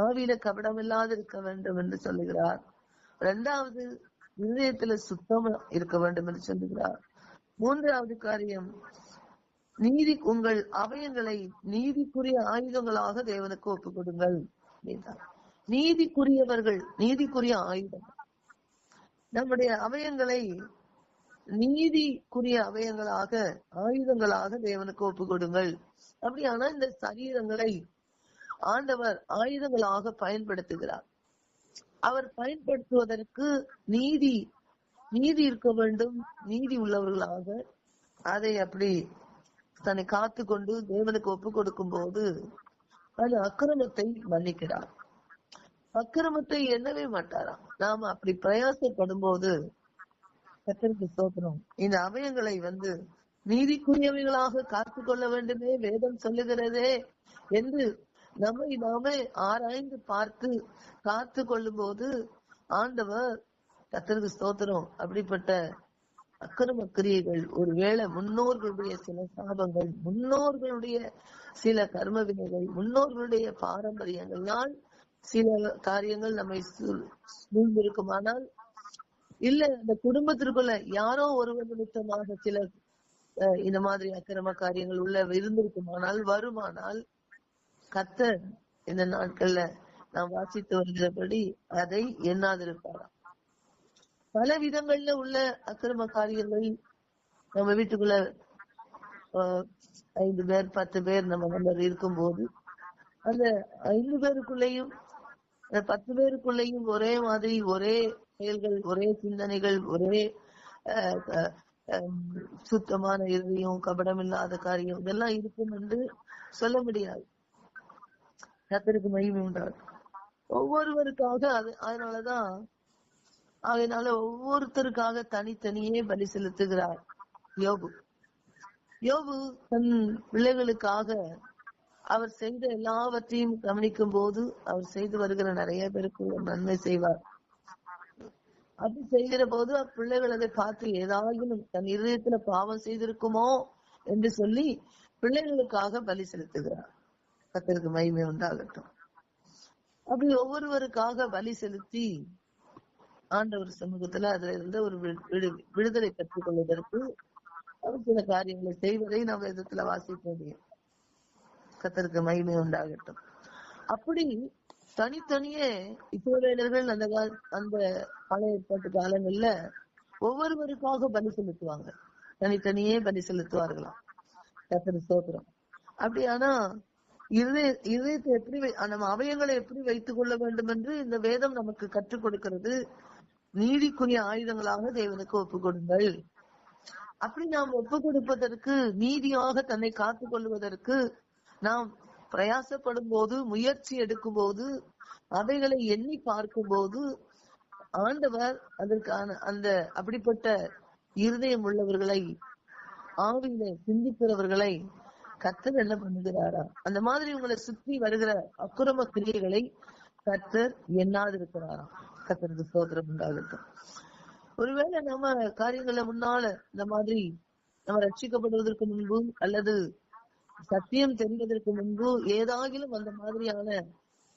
ஆவியில கபடமில்லாது இருக்க வேண்டும் என்று சொல்லுகிறார். இரண்டாவது இருதயத்துல சுத்தம் இருக்க வேண்டும் என்று சொல்லுகிறார். மூன்றாவது காரியம் நீதி உங்கள் அவயங்களை நீதிக்குரிய ஆயுதங்களாக தேவனுக்கு ஒப்புக் கொடுங்கள் நீதிக்குரியவர்கள் நீதிக்குரிய ஆயுதம். நம்முடைய அவயங்களை நீதிக்குரிய அவயங்களாக ஆயுதங்களாக தேவனுக்கு ஒப்புக் கொடுங்கள் அப்படியானா இந்த சரீரங்களை ஆண்டவர் ஆயுதங்களாக பயன்படுத்துகிறார். அவர் பயன்படுத்துவதற்கு நீதி நீதி இருக்க வேண்டும். நீதி உள்ளவர்களாக அதை அப்படி தன்னை காத்து கொண்டு தேவனுக்கு ஒப்பு கொடுக்கும் போது அது அக்கிரமத்தை மன்னிக்கிறார். அக்கிரமத்தை எண்ணவே மாட்டாராம். நாம அப்படி பிரயாசப்படும் போது கத்திரிக்கு ஸ்தோத்திரம். இந்த அவயங்களை வந்து நீதிக்குரியவைகளாக காத்து கொள்ள வேண்டுமே வேதம் சொல்லுகிறதே என்று நம்மை நாமே ஆராய்ந்து பார்த்து காத்து கொள்ளும் போது ஆண்டவர் கத்தருக்கு ஸ்தோத்திரம். அப்படிப்பட்ட அக்கிரம கிரியைகள் ஒருவேளை முன்னோர்களுடைய சில சாபங்கள் முன்னோர்களுடைய சில கர்ம வினைகள் முன்னோர்களுடைய பாரம்பரியங்களால் சில காரியங்கள் நம்மை சூழ்ந்திருக்குமானால் இல்ல அந்த குடும்பத்திற்குள்ள யாரோ ஒருவர் நிமித்தமாக சில அஹ், இந்த மாதிரி அக்கிரம காரியங்கள் உள்ள இருந்திருக்குமானால் வருமானால் கத்தர் இந்த நாட்கள்ல நாம் வாசித்து வருகிறபடி அதை எண்ணாதிருப்பாராம். பல விதங்கள்ல உள்ள அக்கிரம காரியங்கள் நம்ம வீட்டுக்குள்ள ஆஹ், ஐந்து பேர் பத்து பேர் நம்ம நம்பர் இருக்கும்போது அந்த ஐந்து பேருக்குள்ளேயும் அந்த பத்து பேருக்குள்ளேயும் ஒரே மாதிரி ஒரே செயல்கள் ஒரே சிந்தனைகள் ஒரே சுத்தமான இறுதியும் கபடம் இல்லாத காரியம் இதெல்லாம் இருக்கும் என்று சொல்ல முடியாது. கத்தருக்கு மகிமை உண்டாகும். ஒவ்வொருவருக்காக அது அதனாலதான் அதனால ஒவ்வொருத்தருக்காக தனித்தனியே பலி செலுத்துகிறார் யோபு. யோபு தன் பிள்ளைகளுக்காக அவர் செய்த எல்லாவற்றையும் கவனிக்கும் போது அவர் செய்து வருகிற நிறைய பேருக்கு நன்மை செய்வார். அப்படி செய்கிற போது அப்பிள்ளைகள் அதை பார்த்து ஏதாயினும் தன் இருதயத்துல பாவம் செய்திருக்குமோ என்று சொல்லி பிள்ளைகளுக்காக பலி செலுத்துகிறார். கத்தருக்கு மகிமை உண்டாகட்டும். அப்படி ஒவ்வொருவருக்காக பலி செலுத்தி ஆண்டவர் சமூகத்துல அதுல இருந்து ஒரு விடுதலை கற்றுக்கொள்வதற்கு அவர் சில காரியங்களை செய்வதை நாம் விதத்துல வாசிக்க முடியும். கத்திற்கு மகிமை உண்டாகட்டும். அப்படி தனித்தனியே இஸ்ரவேலர்கள் அந்த கால- அந்த பழைய ஏற்பாட்டு காலங்கள்ல ஒவ்வொருவருக்காக பலி செலுத்துவாங்க. தனித்தனியே பலி செலுத்துவார்களாம். கத்தர் அப்படி அப்படியானா இருதய எப்படி நம்ம அவயங்களை எப்படி வைத்துக் கொள்ள வேண்டும் என்று இந்த வேதம் நமக்கு கற்றுக் கொடுக்கிறது. நீதிக்குரிய ஆயுதங்களாக தேவனுக்கு ஒப்புக் கொடுங்கள் அப்படி நாம் ஒப்புக் கொடுப்பதற்கு நீதியாக தன்னை காத்துக் கொள்வதற்கு நாம் பிரயாசப்படும் போது முயற்சி எடுக்கும் போது அவைகளை எண்ணி பார்க்கும் போது ஆண்டவர் அதற்கான அந்த அப்படிப்பட்ட இருதயம் உள்ளவர்களை ஆவியில சிந்திக்கிறவர்களை கத்தர் என்ன பண்ணுகிறாரா? அந்த மாதிரி உங்களை சுற்றி வருகிற அக்குரம கிரியைகளை கர்த்தர் எண்ணாதிருக்கிறாராம் கர்த்தருக்கு சோதரம் உண்டாகட்டும். ஒருவேளை நம்ம காரியங்களை முன்னால இந்த மாதிரி நம்ம ரட்சிக்கப்படுவதற்கு முன்பு அல்லது சத்தியம் தெரிவதற்கு முன்பு ஏதாகிலும் அந்த மாதிரியான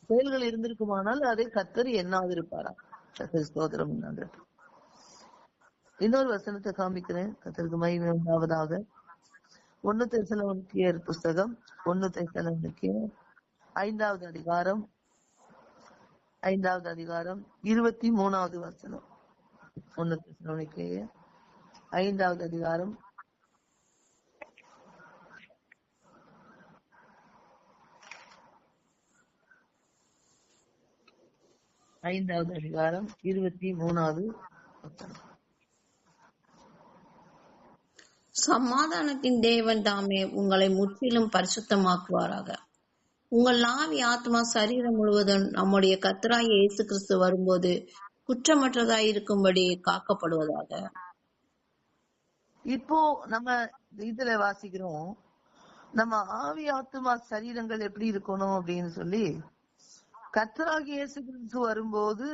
செயல்கள் இருந்திருக்குமானால் அதை கத்தர் எண்ணாதிருப்பாராம் கத்தர் சோதரம் உண்டாகட்டும். இன்னொரு வசனத்தை காமிக்கிறேன் கத்தருக்கு மகிமை உண்டாவதாக. ஒன்னு தெசலோனிக்கியர் புஸ்தகம் ஒன்னு தெசலோனிக்கியர் ஐந்தாவது அதிகாரம் ஐந்தாவது அதிகாரம் இருபத்தி மூணாவது வசனம். ஒன்னு தெசலோனிக்கியர் ஐந்தாவது அதிகாரம். ஐந்தாவது அதிகாரம் இருபத்தி மூணாவது வசனம். சமாதானத்தின் தேவன் தாமே உங்களை முற்றிலும் பரிசுத்தமாக்குவாராக. உங்கள் ஆவி ஆத்மா சரீரம் முழுவதும் நம்முடைய கர்த்தராகிய இயேசு கிறிஸ்து வரும்போது குற்றமற்றதாய் இருக்கும்படி காக்கப்படுவதாக. இப்போ நம்ம இதுல வாசிக்கிறோம். நம்ம ஆவி ஆத்துமா சரீரங்கள் எப்படி இருக்கணும் அப்படின்னு சொல்லி கத்ராகி இயேசு கிறிஸ்து வரும்போது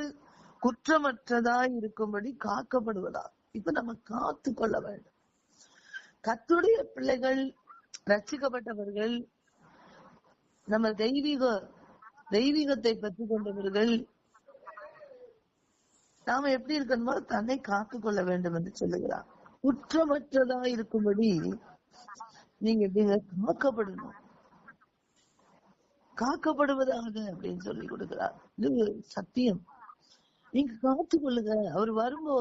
குற்றமற்றதாய் இருக்கும்படி காக்கப்படுவதா? இப்ப நம்ம காத்து கொள்ள வேண்டும். கத்துடைய பிள்ளைகள் ரசிக்கப்பட்டவர்கள் நம்ம தெய்வீக தெய்வீகத்தை பெற்றுக் கொண்டவர்கள் நாம எப்படி இருக்கணுமோ தன்னை காத்துக் கொள்ள வேண்டும் என்று சொல்லுகிறார். குற்றமற்றதா இருக்கும்படி நீங்க நீங்க காக்கப்படணும்? காக்கப்படுவதாக அப்படின்னு சொல்லி கொடுக்கிறார். இது சத்தியம். நீங்க காத்துக் கொள்ளுங்க. அவர் வரும்போது